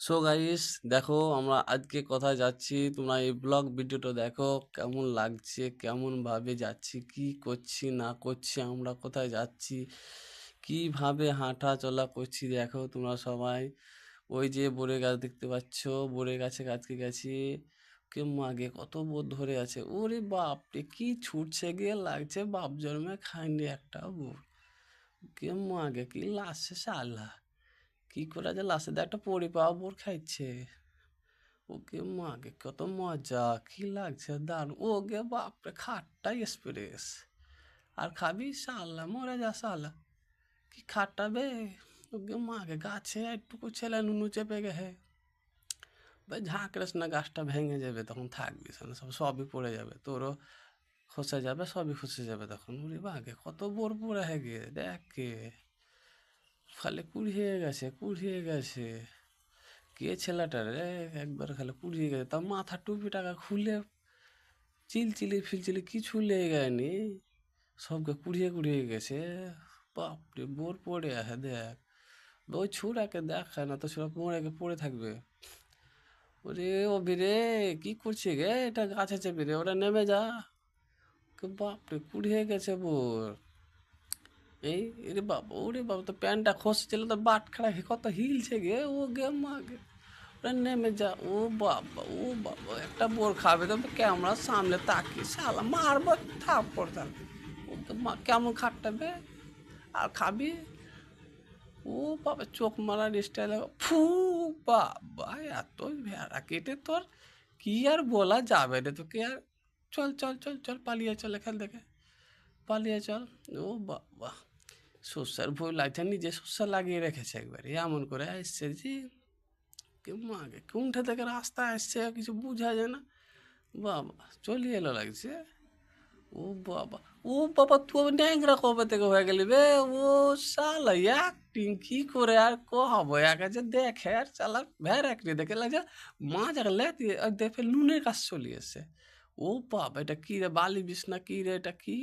So guys দেখো আমরা আজকে কোথায় যাচ্ছি? তোমরা এই ব্লগ ভিডিওটা দেখো, কেমন লাগছে, কেমন ভাবে যাচ্ছি, কি করছি, না করছি, আমরা কোথায় যাচ্ছি, কীভাবে হাঁটা চলা করছি দেখো তোমরা সবাই। ওই যে বোরে গাছ দেখতে পাচ্ছ বোরে গাছে গাছকে গেছি। কে মাগে কত বোর ধরে আছে। ওরে বাপরে, কি ছুটছে গিয়ে লাগছে বাপ জন্মে খাইনি একটা বোর। কে মাগে কি লাগছে শালা কি করে যে লাস্টে একটা পড়ি পাওয়া বোর খাইছে? ওকে মাগে কত মজা, কি লাগছে দারুণ। ওকে বাপরে, খাটটা এক্সপ্রেস আর খাবি? সালা মরে যা সালা কি খাটটা বে? ওকে মাগে গাছে একটুকু ছেলে নুনু চেপে গে হে ভাই ঝাঁকড়েস না গাছটা ভেঙে যাবে, তখন থাকবি সব, সবই পড়ে যাবে। তোরও খসে যাবে, সবই খসে যাবে তখন। উড়ি বাগে কত বোর পড়ে হে গে দেখ কে। খালি কুড়িয়ে গেছে কুড়িয়ে গেছে। কে ছেলেটা রে? একবার খালি কুড়িয়ে গেছে। তার মাথা টুপি টাকা খুলে চিলচিলি ফিলচিলি কিছু লেগে গেনি সবকে কুড়িয়ে কুড়িয়ে গেছে। বাপরে, বোর পড়ে আছে, দেখ। ওই ছুরাকে দেখা না, তো ছুরা পড়ে পড়ে থাকবে। ওরে ও বিরে কি করছে গে? এটা গাছে চেপে রে ওরা নেমে যা। বাপরে, কুড়িয়ে গেছে বোর। এই রে বাবা, ওরে বাবা, তো প্যান্টটা খসছিল, তো বাট খাড়া কত হিলছে গে, ও গে, মা গে। ওরা নেমে যা, ও বাবা ও বাবা, একটা বোর খাবে, তো ক্যামেরার সামনে তাকিয়ে, শালা, মারবো, থাপ্পড় থাকবে ও তো মা, কেমন খাটটাবে আর খাবি? ও বাবা, চোখ মারার স্টাইল ফু, বাবা এত ভেড়া কেটে তোর, কি আর বলা যাবে রে তোকে আর? চল চল চল চল, পালিয়ে চল এখান থেকে, পালিয়ে চল। ও বাবা। সর্ষার ভুল লাগছে নিজে সর্ষা লাগিয়ে রেখেছে একবারে। এমন করে আসছে যে কে মাগে কোনটা থেকে রাস্তা আসছে কিছু বোঝা যায় না। বাবা, চলে এলো লাগছে। ও বাবা ও বাবা, তুই ন্যাংরা কবে থেকে হয়ে গেলি বে? ও শালা অ্যাক্টিং কি করে আর কহবো? এক আছে দেখে আর চালা ভ্যার অ্যাক্টিং দেখে লাগছে মা যাকে লেতি দেখে নুনের কাজ চলে এসছে। ও বাবা, এটা কী রে, বালি বিছনা কী রে, এটা কি?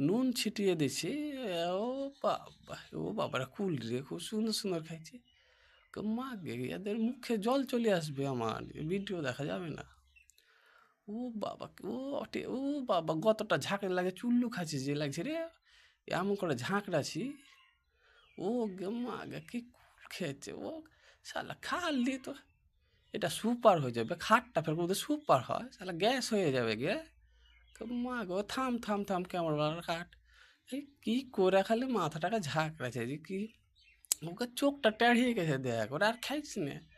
নুন ছিটিয়ে দিছে। ও বাবা ও বাবারা কুল রে, খুব সুন্দর সুন্দর খাইছে। মা গে, এদের মুখে জল চলে আসবে আমার ভিডিও দেখা যাবে না। ও বাবা ও অটে, ও বাবা গতটা ঝাঁকড়ে লাগে চুল্লু খাচ্ছি যে লাগছে রে। এমন করে ঝাঁকড়াছি ও গে মা গে, কি কুল খেয়েছে ও। শালা খালি তো, এটা সুপার হয়ে যাবে, খাটটা ফের মধ্যে সুপার হয়, শালা গ্যাস হয়ে যাবে গে। মা গো, থাম থাম থাম কাট এই কী করে খালি মাথাটাকে ঝাঁকড়াছে যে কি? ওকে চোখটা টেড়িয়ে গেছে, দেখ, ওরা আর খাইছি না।